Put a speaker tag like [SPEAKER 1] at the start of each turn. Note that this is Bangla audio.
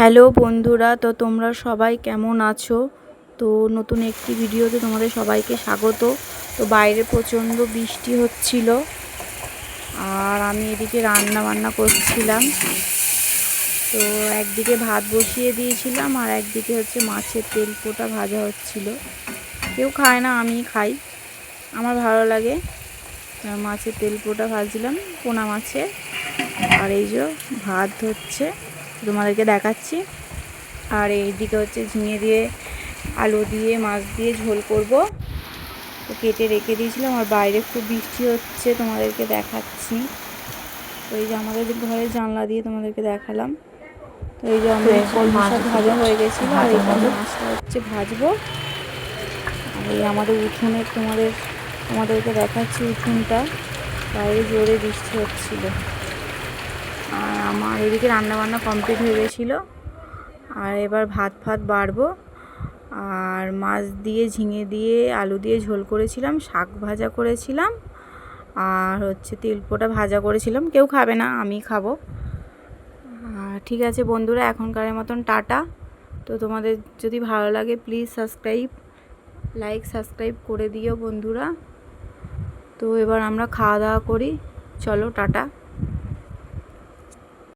[SPEAKER 1] হ্যালো বন্ধুরা, তো তোমরা সবাই কেমন আছো? তো নতুন একটি ভিডিওতে তোমাদের সবাইকে স্বাগত। তো বাইরে প্রচণ্ড বৃষ্টি হচ্ছিল আর আমি এদিকে রান্না বান্না করছিলাম। তো একদিকে ভাত বসিয়ে দিয়েছিলাম আর একদিকে হচ্ছে মাছের তেল পোটা ভাজা হচ্ছিল। কেউ খায় না আমি খাই। আমার ভালো লাগে। মাছের তেল পোটা ভাজছিলাম, পোনা মাছে আর এই যে ভাত হচ্ছে। তোমাদেরকে দেখাচ্ছি। আর এইদিকে হচ্ছে ঝিঙে দিয়ে আলু দিয়ে মাছ দিয়ে ঝোল করব। তো কেটে রেখে দিয়েছিলাম আর বাইরে খুব বৃষ্টি হচ্ছে তোমাদেরকে দেখাচ্ছি। তো এই যে আমাদের ঘরের জানলা দিয়ে তোমাদেরকে দেখালাম। তো এই যে আমাদের কলমি শাক ভাজা হয়ে গেছিল আর এখানে মাছটা হচ্ছে ভাজবো। আর এই আমাদের উঠোনে তোমাদের তোমাদেরকে দেখাচ্ছি উঠোনটা। বাইরে জোরে বৃষ্টি হচ্ছিল। আর আমার এদিকে রান্নাবান্না কমপ্লিট হয়ে গেছিল। আর এবার ভাত ফাত বাড়বো। আর মাছ দিয়ে, ঝিঙে দিয়ে, আলু দিয়ে ঝোল করেছিলাম, শাক ভাজা করেছিলাম। আর হচ্ছে তেলপোটা ভাজা করেছিলাম। কেউ খাবে না আমি খাব। ঠিক আছে বন্ধুরা, এখনকারের মতন টাটা। তো তোমাদের যদি ভালো লাগে প্লিজ সাবস্ক্রাইব লাইক সাবস্ক্রাইব করে দিও বন্ধুরা। তো এবার আমরা খাওয়া দাওয়া করি। চলো, টাটা।